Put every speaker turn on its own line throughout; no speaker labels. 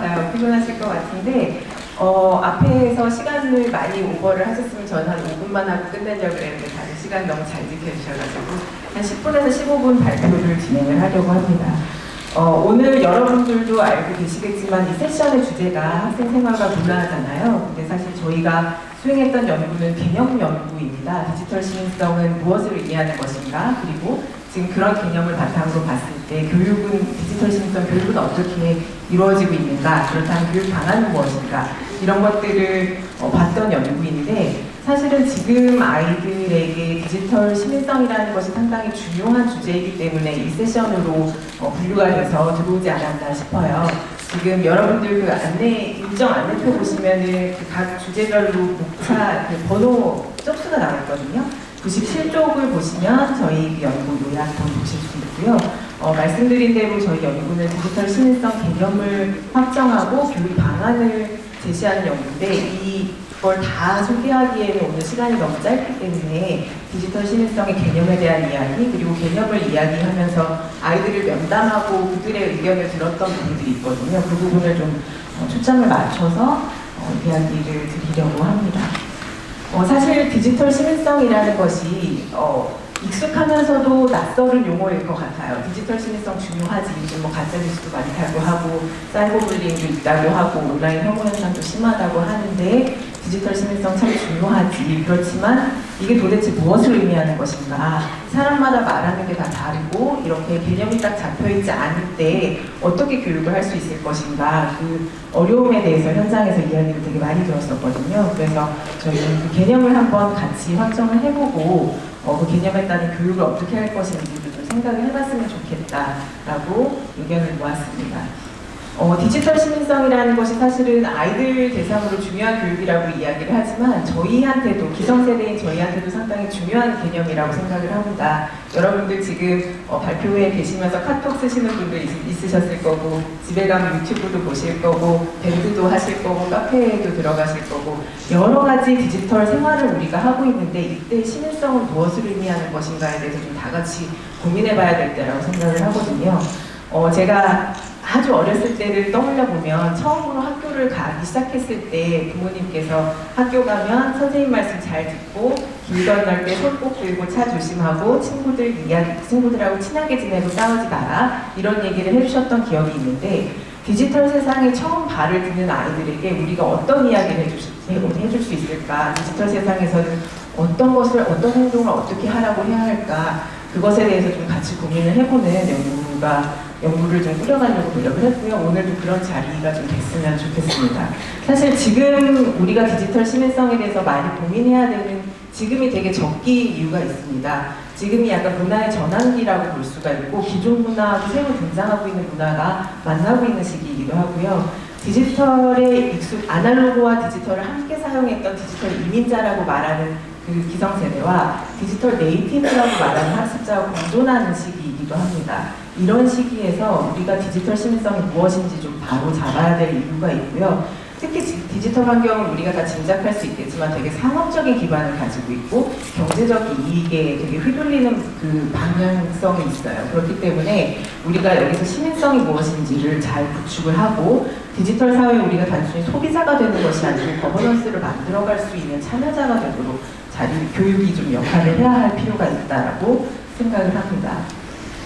같아요. 피곤하실 것 같은데, 어, 앞에서 시간을 많이 오버를 하셨으면 저는 한 5분만 하고 끝내려고 했는데 다들 시간 너무 잘 지켜주셔가지고 한 10분에서 15분 발표를 진행을 하려고 합니다. 어, 오늘 여러분들도 알고 계시겠지만 이 세션의 주제가 학생 생활과 문화잖아요. 근데 사실 저희가 수행했던 연구는 개념 연구입니다. 디지털 시민성은 무엇을 의미하는 것인가? 그리고 지금 그런 개념을 바탕으로 봤을 때 교육은 디지털 시민성 교육은 어떻게 이루어지고 있는가? 그렇다면 교육 방안은 무엇인가? 이런 것들을 어, 봤던 연구인데 사실은 지금 아이들에게 디지털 시민성이라는 것이 상당히 중요한 주제이기 때문에 이 세션으로 어, 분류가 돼서 들어오지 않았나 싶어요. 지금 여러분들 그 안내 일정 안내표 보시면은 그 각 주제별로 목차 그 번호 쪽수가 나와 있거든요. 97쪽을 보시면 저희 그 연구 요약본 보실 수 있고요. 어, 말씀드린 대로 저희 연구는 디지털 시민성 개념을 확정하고 교육 방안을 제시하는 연구인데 이걸 다 소개하기에는 오늘 시간이 너무 짧기 때문에 디지털 시민성의 개념에 대한 이야기 그리고 개념을 이야기하면서 아이들을 면담하고 그들의 의견을 들었던 부분들이 있거든요. 그 부분을 좀 어, 초점을 맞춰서 어, 이야기를 드리려고 합니다. 어, 사실 디지털 시민성이라는 것이 어, 익숙하면서도 낯설은 용어일 것 같아요. 디지털 시민성 중요하지. 요즘 뭐 가짜 뉴스도 많다고 하고 사이버 불링도 있다고 하고 온라인 혐오 현상도 심하다고 하는데 디지털 시민성 참 중요하지. 그렇지만 이게 도대체 무엇을 의미하는 것인가? 사람마다 말하는 게 다 다르고 이렇게 개념이 딱 잡혀 있지 않을 때 어떻게 교육을 할 수 있을 것인가? 그 어려움에 대해서 현장에서 이야기를 되게 많이 들었었거든요. 그래서 저희는 그 개념을 한번 같이 확정을 해보고 어, 그 개념에 따른 교육을 어떻게 할 것인지도 좀 생각을 해봤으면 좋겠다라고 의견을 모았습니다. 어, 디지털 시민성이라는 것이 사실은 아이들 대상으로 중요한 교육이라고 이야기를 하지만 저희한테도 기성세대인 저희한테도 상당히 중요한 개념이라고 생각을 합니다. 여러분들 지금 어, 발표회에 계시면서 카톡 쓰시는 분도 있, 있으셨을 거고 집에 가면 유튜브도 보실 거고 밴드도 하실 거고 카페에도 들어가실 거고 여러 가지 디지털 생활을 우리가 하고 있는데 이때 시민성은 무엇을 의미하는 것인가에 대해서 좀 다 같이 고민해 봐야 될 때라고 생각을 하거든요. 어, 제가 아주 어렸을 때를 떠올려 보면 처음으로 학교를 가기 시작했을 때 부모님께서 학교 가면 선생님 말씀 잘 듣고 길 건널 때 손 꼭 들고 차 조심하고 친구들 이야기 친구들하고 친하게 지내고 싸우지 마라. 이런 얘기를 해주셨던 기억이 있는데 디지털 세상에 처음 발을 드는 아이들에게 우리가 어떤 이야기를 해주실, 해줄 수 있을까? 디지털 세상에서는 어떤 것을 어떤 행동을 어떻게 하라고 해야 할까? 그것에 대해서 좀 같이 고민을 해보는 연 구가 연구를 좀 꾸려가려고 노력을 했고요. 오늘도 그런 자리가 좀 됐으면 좋겠습니다. 사실 지금 우리가 디지털 시민성에 대해서 많이 고민해야 되는 지금이 되게 적기 이유가 있습니다. 지금이 약간 문화의 전환기라고 볼 수가 있고 기존 문화하고 새로 등장하고 있는 문화가 만나고 있는 시기이기도 하고요. 디지털에 익숙, 아날로그와 디지털을 함께 사용했던 디지털 이민자라고 말하는 그 기성세대와 디지털 네이티브라고 말하는 학습자와 공존하는 시기이기도 합니다. 이런 시기에서 우리가 디지털 시민성이 무엇인지 좀 바로 잡아야 될 이유가 있고요. 특히 지- 디지털 환경은 우리가 다 짐작할 수 있겠지만 되게 상업적인 기반을 가지고 있고 경제적 이익에 되게 휘둘리는 그 방향성이 있어요. 그렇기 때문에 우리가 여기서 시민성이 무엇인지를 잘 구축을 하고 디지털 사회에 우리가 단순히 소비자가 되는 것이 아니고 거버넌스를 만들어갈 수 있는 참여자가 되도록 자리 교육이 좀 역할을 해야 할 필요가 있다라고 생각을 합니다.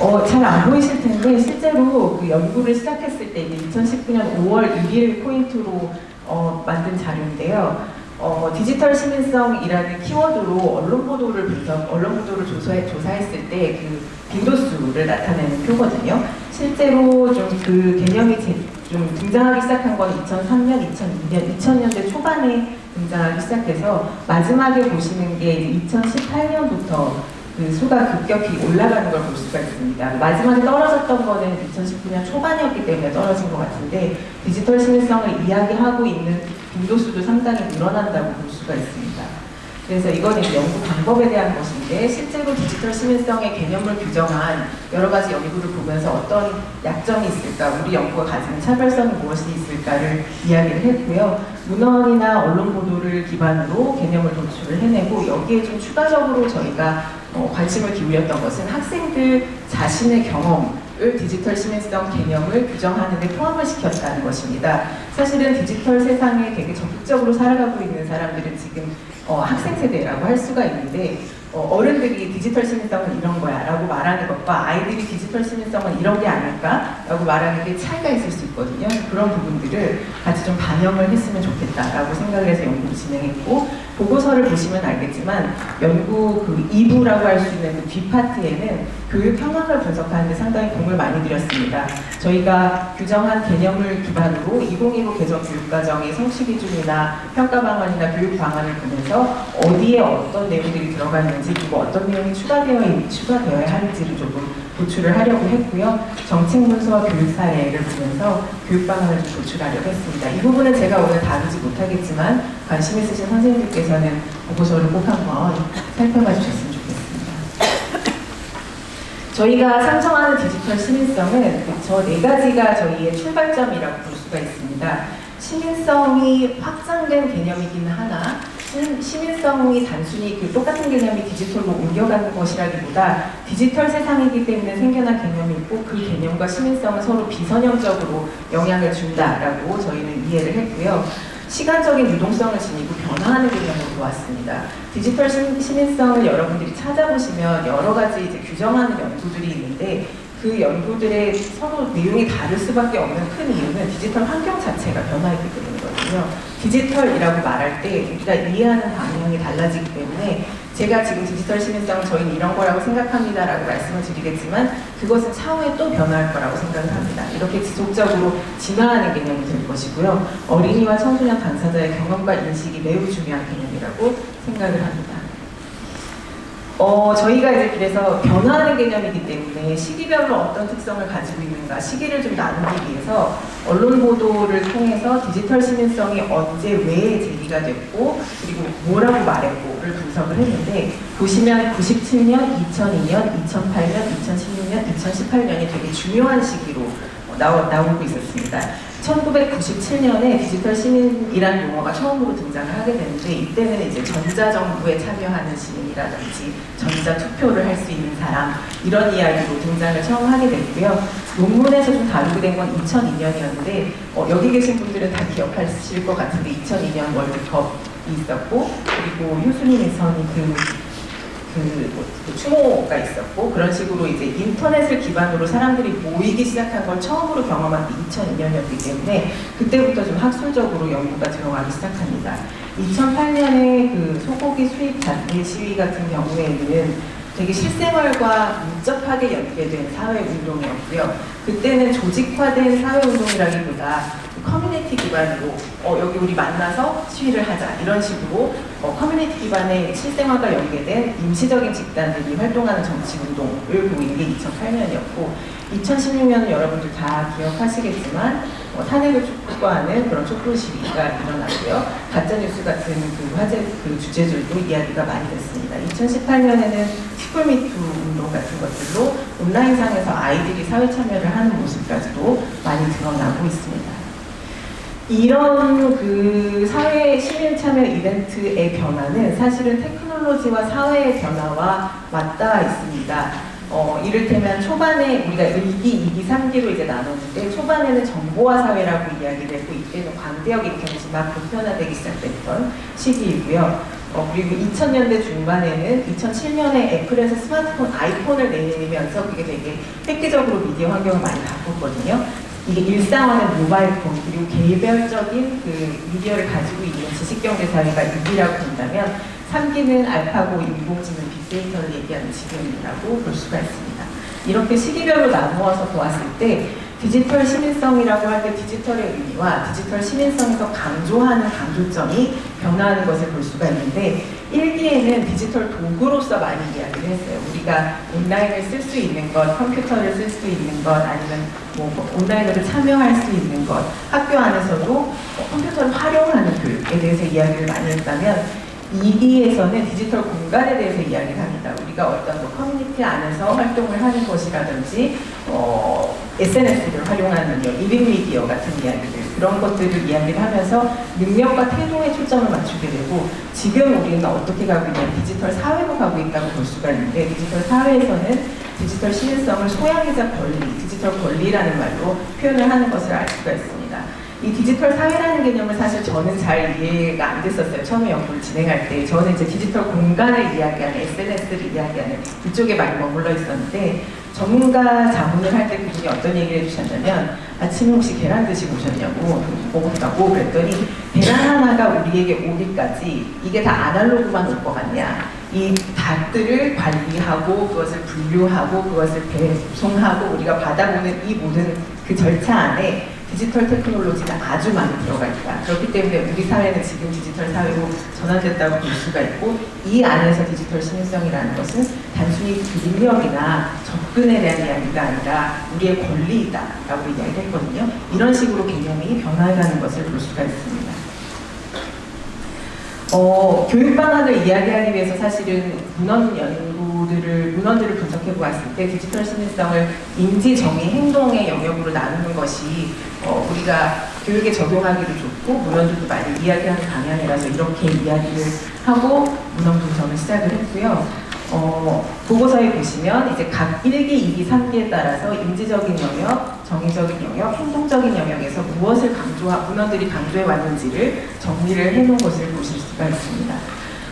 어, 잘 안 보이실 텐데 실제로 그 연구를 시작했을 때 이게 2019년 5월 1일 포인트로 어, 만든 자료인데요. 어, 디지털 시민성이라는 키워드로 언론 보도를 분석, 언론 보도를 조사해, 조사했을 때 그 빈도수를 나타내는 표거든요. 실제로 좀 그 개념이 제, 좀 등장하기 시작한 건 2003년, 2002년, 2000년대 초반에 등장하기 시작해서 마지막에 보시는 게 이제 2018년부터 그 수가 급격히 올라가는 걸 볼 수가 있습니다. 마지막에 떨어졌던 거는 2019년 초반이었기 때문에 떨어진 것 같은데 디지털 시민성을 이야기하고 있는 빈도수도 상당히 늘어난다고 볼 수가 있습니다. 그래서 이거는 연구 방법에 대한 것인데 실제로 디지털 시민성의 개념을 규정한 여러 가지 연구를 보면서 어떤 약점이 있을까, 우리 연구가 가지는 차별성이 무엇이 있을까를 이야기를 했고요. 문헌이나 언론 보도를 기반으로 개념을 도출을 해내고 여기에 좀 추가적으로 저희가 어, 관심을 기울였던 것은 학생들 자신의 경험 을 디지털 시민성 개념을 규정하는 데 포함을 시켰다는 것입니다. 사실은 디지털 세상에 되게 적극적으로 살아가고 있는 사람들은 지금 어, 학생 세대라고 할 수가 있는데 어, 른들이 디지털 시민성은 이런 거야 라고 말하는 것과 아이들이 디지털 시민성은 이런 게 아닐까 라고 말하는 게 차이가 있을 수 있거든요. 그런 부분들을 같이 좀 반영을 했으면 좋겠다라고 생각을 해서 연구를 진행했고 보고서를 보시면 알겠지만 연구 그 2부라고 할 수 있는 그 뒷파트에는 교육 현황을 분석하는데 상당히 공을 많이 들였습니다. 저희가 규정한 개념을 기반으로 2015 개정 교육과정의 성취 기준이나 평가 방안이나 교육 방안을 보면서 어디에 어떤 내용들이 들어가 있는지 그리고 어떤 내용이 추가되어 있, 추가되어야 할지를 조금 도출을 하려고 했고요. 정책 문서와 교육 사례를 보면서 교육 방안을 좀 도출하려고 했습니다. 이 부분은 제가 오늘 다루지 못하겠지만 관심 있으신 선생님들께서는 보고서를 꼭 한번 살펴봐 주셨으면 좋겠습니다. 저희가 상정하는 디지털 시민성은 저 네 가지가 저희의 출발점이라고 볼 수가 있습니다. 시민성이 확장된 개념이기는 하나 시- 시민성이 단순히 그 똑같은 개념이 디지털로 옮겨가는 것이라기보다 디지털 세상이기 때문에 생겨난 개념이 있고 그 개념과 시민성은 서로 비선형적으로 영향을 준다라고 저희는 이해를 했고요. 시간적인 유동성을 지니고 변화하는 개념으로 보았습니다. 디지털 시- 시민성을 여러분들이 찾아보시면 여러 가지 이제 규정하는 연구들이 있는데 그 연구들의 서로 내용이 다를 수밖에 없는 큰 이유는 디지털 환경 자체가 변화했기 때문이거든요. 디지털이라고 말할 때 우리가 이해하는 방향이 달라지기 때문에 제가 지금 디지털 시민성은 저희는 이런 거라고 생각합니다라고 말씀을 드리겠지만 그것은 차후에 또 변화할 거라고 생각을 합니다. 이렇게 지속적으로 진화하는 개념이 될 것이고요. 어린이와 청소년 당사자의 경험과 인식이 매우 중요한 개념이라고 생각을 합니다. 어, 저희가 이제 그래서 변화하는 개념이기 때문에 시기별로 어떤 특성을 가지고 있는가 시기를 좀 나누기 위해서 언론 보도를 통해서 디지털 시민성이 언제 왜 제기가 됐고 그리고 뭐라고 말했고 를 분석을 했는데 보시면 97년, 2002년, 2008년, 2016년, 2018년이 되게 중요한 시기로 어, 나오, 나오고 있었습니다. 1997년에 디지털 시민이라는 용어가 처음으로 등장을 하게 되는데 이때는 이제 전자정부에 참여하는 시민이라든지 전자투표를 할 수 있는 사람 이런 이야기로 등장을 처음 하게 됐고요. 논문에서 좀 다루게 된 건 2002년이었는데 어, 여기 계신 분들은 다 기억하실 것 같은데 2002년 월드컵이 있었고 그리고 내선이 그 그, 뭐, 그 추모가 있었고 그런 식으로 이제 인터넷을 기반으로 사람들이 모이기 시작한 걸 처음으로 경험한 게 2002년이었기 때문에 그때부터 좀 학술적으로 연구가 들어가기 시작합니다. 2008년에 그 소고기 수입 반대 시위 같은 경우에는 되게 실생활과 밀접하게 연계된 사회 운동이었고요. 그때는 조직화된 사회 운동이라기보다 커뮤니티 기반으로 어, 여기 우리 만나서 시위를 하자 이런 식으로 어, 커뮤니티 기반의 실생활과 연계된 임시적인 집단들이 활동하는 정치 운동을 보이는 게 2008년이었고 2016년은 여러분들 다 기억하시겠지만 어, 탄핵을 촉구하는 그런 촛불 시위가 일어났고요. 가짜 뉴스 같은 그 화제 그 주제들도 이야기가 많이 됐습니다. 2018년에는 촛불미투 운동 같은 것들로 온라인상에서 아이들이 사회 참여를 하는 모습까지도 많이 드러나고 있습니다. 이런 그 사회 시민 참여 이벤트의 변화는 사실은 테크놀로지와 사회의 변화와 맞닿아 있습니다. 어, 이를테면 초반에 우리가 1기, 2기, 3기로 이제 나눴는데 초반에는 정보화 사회라고 이야기를 했고 이때는 광대역 인터넷이 막 보편화되기 시작됐던 시기이고요. 어, 그리고 2000년대 중반에는 2007년에 애플에서 스마트폰 아이폰을 내면서 그게 되게 획기적으로 미디어 환경을 많이 바꿨거든요. 이게 일상화된 모바일 폰 그리고 개별적인 그 미디어를 가지고 있는 지식경제 사회가 6이라고 본다면 3기는 알파고 인공지능 빅데이터를 얘기하는 지금이라고 볼 수가 있습니다. 이렇게 시기별로 나누어서 보았을 때 디지털 시민성이라고 할 때 디지털의 의미와 디지털 시민성에서 강조하는 강조점이 변화하는 것을 볼 수가 있는데 1기에는 디지털 도구로서 많이 이야기를 했어요. 우리가 온라인을 쓸 수 있는 것, 컴퓨터를 쓸 수 있는 것, 아니면 뭐 온라인으로 참여할 수 있는 것, 학교 안에서도 어, 컴퓨터를 활용하는 교육에 대해서 이야기를 많이 했다면 2기에서는 디지털 공간에 대해서 이야기를 합니다. 우리가 어떤 뭐 커뮤니티 안에서 활동을 하는 것이라든지 어, SNS를 활용하는 능력, 1인 미디어 같은 이야기들 그런 것들을 이야기를 하면서 능력과 태도에 초점을 맞추게 되고 지금 우리는 어떻게 가고 있냐 디지털 사회로 가고 있다고 볼 수가 있는데 디지털 사회에서는 디지털 시민성을 소양이자 권리, 디지털 권리라는 말로 표현을 하는 것을 알 수가 있습니다. 이 디지털 사회라는 개념을 사실 저는 잘 이해가 안 됐었어요. 처음에 연구를 진행할 때. 저는 이제 디지털 공간을 이야기하는 SNS를 이야기하는 이쪽에 많이 머물러 있었는데 전문가 자문을 할 때 그분이 어떤 얘기를 해주셨냐면 아침에 혹시 계란 드시고 오셨냐고 먹었다고 그랬더니 계란 하나가 우리에게 오기까지 이게 다 아날로그만 올 것 같냐. 이 닭들을 관리하고 그것을 분류하고 그것을 배송하고 우리가 받아보는 이 모든 그 절차 안에 디지털 테크놀로지가 아주 많이 들어가 있다. 그렇기 때문에 우리 사회는 지금 디지털 사회로 전환됐다고 볼 수가 있고 이 안에서 디지털 신유성이라는 것은 단순히 능력이나 접근에 대한 이야기가 아니라 우리의 권리이다라고 이야기를 했거든요. 이런 식으로 개념이 변화해가는 것을 볼 수가 있습니다. 어, 교육 방안을 이야기하기 위해서 사실은 문헌 연구들을 문헌들을 분석해 보았을 때 디지털 신뢰성을 인지, 정의, 행동의 영역으로 나누는 것이 어, 우리가 교육에 적용하기도 좋고 문헌들도 많이 이야기하는 방향이라서 이렇게 이야기를 하고 문헌 분석을 시작을 했고요. 어, 보고서에 보시면 이제 각 1기, 2기, 3기에 따라서 인지적인 영역, 정의적인 영역, 행동적인 영역에서 무엇을 강조하, 문헌들이 강조해 왔는지를 정리를 해놓은 것을 보실 수가 있습니다.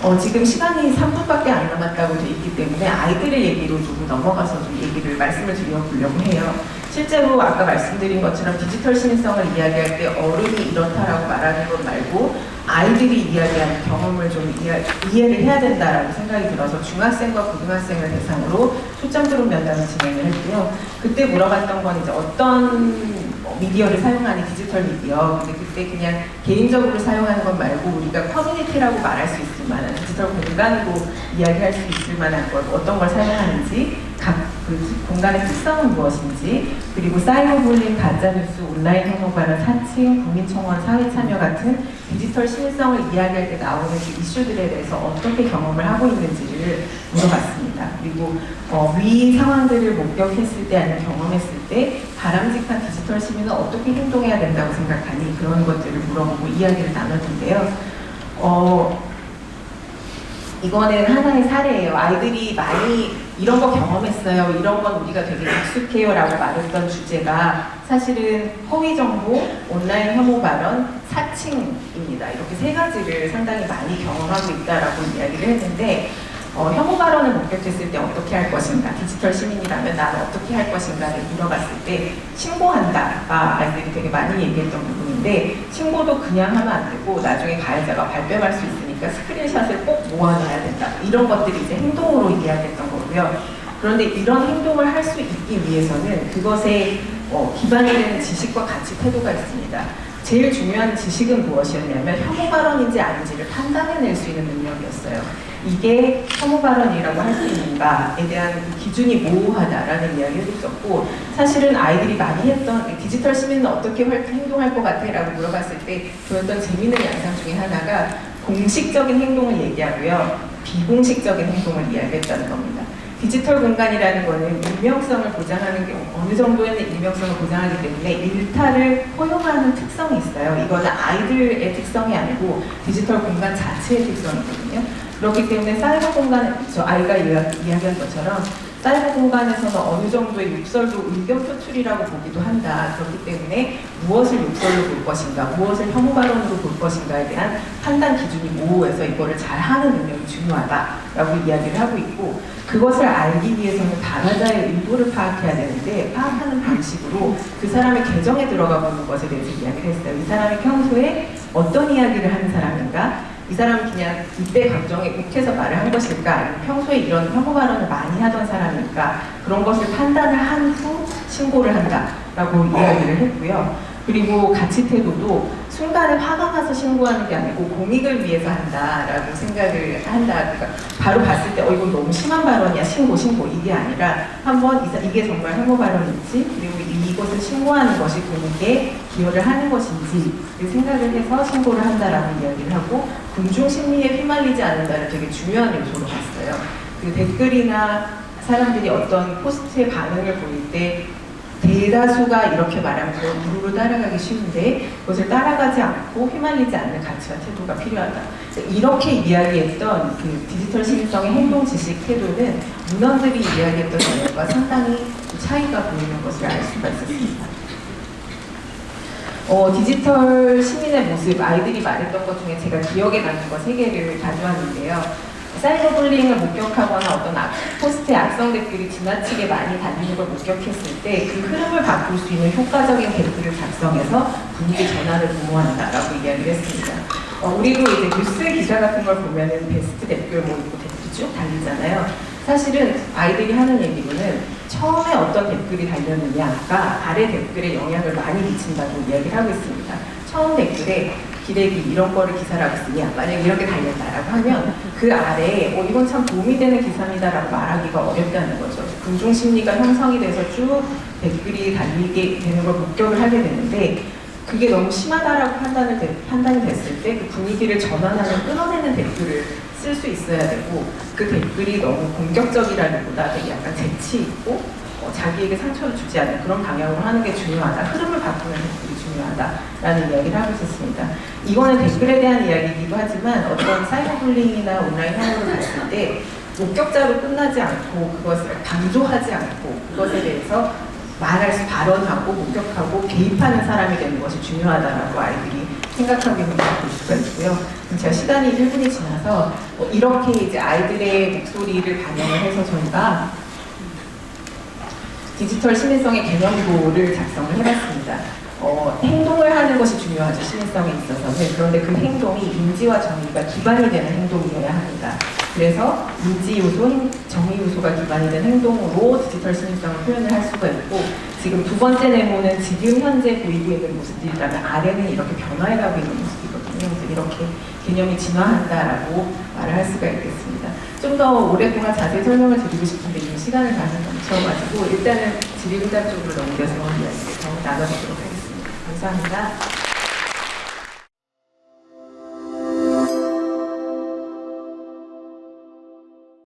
어, 지금 시간이 3분밖에 안 남았다고 돼 있기 때문에 아이들의 얘기로 좀 넘어가서 좀 얘기를 말씀을 드려보려고 해요. 실제로 아까 말씀드린 것처럼 디지털 신인성을 이야기할 때 어른이 이렇다라고 말하는 것 말고 아이들이 이야기하는 경험을 좀 이해, 이해를 해야 된다라고 생각이 들어서 중학생과 고등학생을 대상으로 초점적으로 면담을 진행을 했고요. 그때 물어봤던 건 이제 어떤 미디어를 사용하는 디지털 미디어. 근데 그때 그냥 개인적으로 사용하는 것 말고 우리가 커뮤니티라고 말할 수 있을 만한 디지털 공간으로 이야기할 수 있을 만한 것 어떤 걸 사용하는지 각 그 공간의 특성은 무엇인지 그리고 사이버불링, 가짜뉴스, 온라인 혐오 발언, 사칭, 국민청원, 사회참여 같은 디지털 신성을 이야기할 때 나오는 그 이슈들에 대해서 어떻게 경험을 하고 있는지를 물어봤습니다. 그리고 어, 위 상황들을 목격했을 때 아니면 경험했을 때 바람직한 디지털 시민은 어떻게 행동해야 된다고 생각하니 그런 것들을 물어보고 이야기를 나눴는데요. 어, 이거는 하나의 사례예요. 아이들이 많이 이런 거 경험했어요. 이런 건 우리가 되게 익숙해요. 라고 말했던 주제가 사실은 허위 정보, 온라인 혐오 발언, 사칭입니다. 이렇게 세 가지를 상당히 많이 경험하고 있다라고 이야기를 했는데 어, 혐오 발언을 목격했을 때 어떻게 할 것인가, 디지털 시민이라면 나는 어떻게 할 것인가를 물어봤을 때 신고한다가 아이들이 되게 많이 얘기했던 부분인데 신고도 그냥 하면 안 되고 나중에 가해자가 발뺌할 수 있 으니까 스크린샷을 꼭 모아놔야 된다. 이런 것들이 이제 행동으로 이야기했던 거고요. 그런데 이런 행동을 할 수 있기 위해서는 그것에 어, 기반이 되는 지식과 가치 태도가 있습니다. 제일 중요한 지식은 무엇이었냐면 혐오 발언인지 아닌지를 판단해낼 수 있는 능력이었어요. 이게 혐오 발언이라고 할 수 있는가에 대한 그 기준이 모호하다라는 이야기를 했었고 사실은 아이들이 많이 했던 디지털 시민은 어떻게 행동할 것 같아? 라고 물어봤을 때 보였던 재미있는 양상 중에 하나가 공식적인 행동을 얘기하고요. 비공식적인 행동을 이야기했다는 겁니다. 디지털 공간이라는 거는 익명성을 보장하는 게 어느 정도에는 익명성을 보장하기 때문에 일탈을 허용하는 특성이 있어요. 이거는 아이들의 특성이 아니고 디지털 공간 자체의 특성이거든요. 그렇기 때문에 사이버 공간, 저 아이가 이야기한 것처럼 사이버 공간에서는 어느 정도의 욕설도 의견 표출이라고 보기도 한다. 그렇기 때문에 무엇을 욕설로 볼 것인가, 무엇을 혐오 발언으로 볼 것인가에 대한 판단 기준이 모호해서 이거를 잘 하는 능력이 중요하다라고 이야기를 하고 있고 그것을 알기 위해서는 당사자의 의도를 파악해야 되는데 파악하는 방식으로 그 사람의 계정에 들어가 보는 것에 대해서 이야기를 했어요. 이 사람이 평소에 어떤 이야기를 하는 사람인가? 이 사람은 그냥 이때 감정에 욱해서 말을 한 것일까? 평소에 이런 혐오 발언을 많이 하던 사람일까? 그런 것을 판단을 한 후 신고를 한다라고 이야기를 했고요. 그리고 가치 태도도 순간에 화가 나서 신고하는 게 아니고 공익을 위해서 한다라고 생각을 한다. 그러니까 바로 봤을 때 어 이건 너무 심한 발언이야 신고 신고 이게 아니라 한번 이게 정말 혐오 발언인지 그리고 이- 이것을 신고하는 것이 공익에 기여를 하는 것인지 생각을 해서 신고를 한다라고 이야기를 하고 군중 심리에 휘말리지 않는다를 되게 중요한 요소로 봤어요. 그 댓글이나 사람들이 어떤 포스트의 반응을 보일 때 대다수가 이렇게 말하면 그걸 무루로 따라가기 쉬운데 그것을 따라가지 않고 휘말리지 않는 가치와 태도가 필요하다. 이렇게 이야기했던 그 디지털 시민성의 행동 지식 태도는 문헌들이 이야기했던 내용과 상당히 차이가 보이는 것을 알 수가 있었습니다. 어, 디지털 시민의 모습, 아이들이 말했던 것 중에 제가 기억에 남는 거세 개를 가져왔는데요. 사이버 불링을 목격하거나 어떤 악, 포스트의 악성 댓글이 지나치게 많이 달리는 걸 목격했을 때 그 흐름을 바꿀 수 있는 효과적인 댓글을 작성해서 분위기 전환을 도모한다라고 이야기를 했습니다. 어, 우리도 이제 뉴스 기사 같은 걸 보면은 베스트 댓글 뭐 있고 댓글이 쭉 달리잖아요. 사실은 아이들이 하는 얘기로는 처음에 어떤 댓글이 달렸느냐가 아래 댓글에 영향을 많이 미친다고 이야기를 하고 있습니다. 처음 댓글에 기레기 이런 거를 기사라고 쓰냐 만약 이렇게 달렸다라고 하면 그 아래에 어, 이건 참 도움이 되는 기사입니다라고 말하기가 어렵다는 거죠. 군중 심리가 형성이 돼서 쭉 댓글이 달리게 되는 걸 목격을 하게 되는데 그게 너무 심하다라고 판단을 되- 판단이 됐을 때 그 분위기를 전환하는 끊어내는 댓글을 쓸 수 있어야 되고 그 댓글이 너무 공격적이라기보다 약간 재치 있고 어, 자기에게 상처를 주지 않는 그런 방향으로 하는 게 중요하다. 흐름을 바꾸는 댓글이 중요하다라는 이야기를 하고 있었습니다. 이거는 댓글에 대한 이야기이기도 하지만 어떤 사이버 불링이나 온라인 혐오를 봤을 때 목격자로 끝나지 않고 그것을 강조하지 않고 그것에 대해서 말할 수 발언하고 목격하고 개입하는 사람이 되는 것이 중요하다라고 아이들이 생각하고 있는 걸볼 수가 있고요. 제가 시간이 1분이 지나서 어, 이렇게 이제 아이들의 목소리를 반영을 해서 저희가 디지털 시민성의 개념도를 작성을 해봤습니다. 어, 행동을 하는 것이 중요하죠, 시민성에 있어서는. 그런데 그 행동이 인지와 정의가 기반이 되는 행동이어야 합니다. 그래서 인지 요소, 행- 정의 요소가 기반이 된 행동으로 디지털 시민성을 표현을 할 수가 있고, 지금 두 번째 네모는 지금 현재 보이고 있는 모습들이라면 아래는 이렇게 변화해가고 있는 모습이거든요. 그래서 이렇게 개념이 진화한다라고 말을 할 수가 있겠습니다. 좀 더 오랫동안 자세히 설명을 드리고 싶은데 시간을 넘쳐가지고 일단은 지리부담 쪽으로 넘겨서 이야기를 더 나눠보도록 하겠습니다. 감사합니다.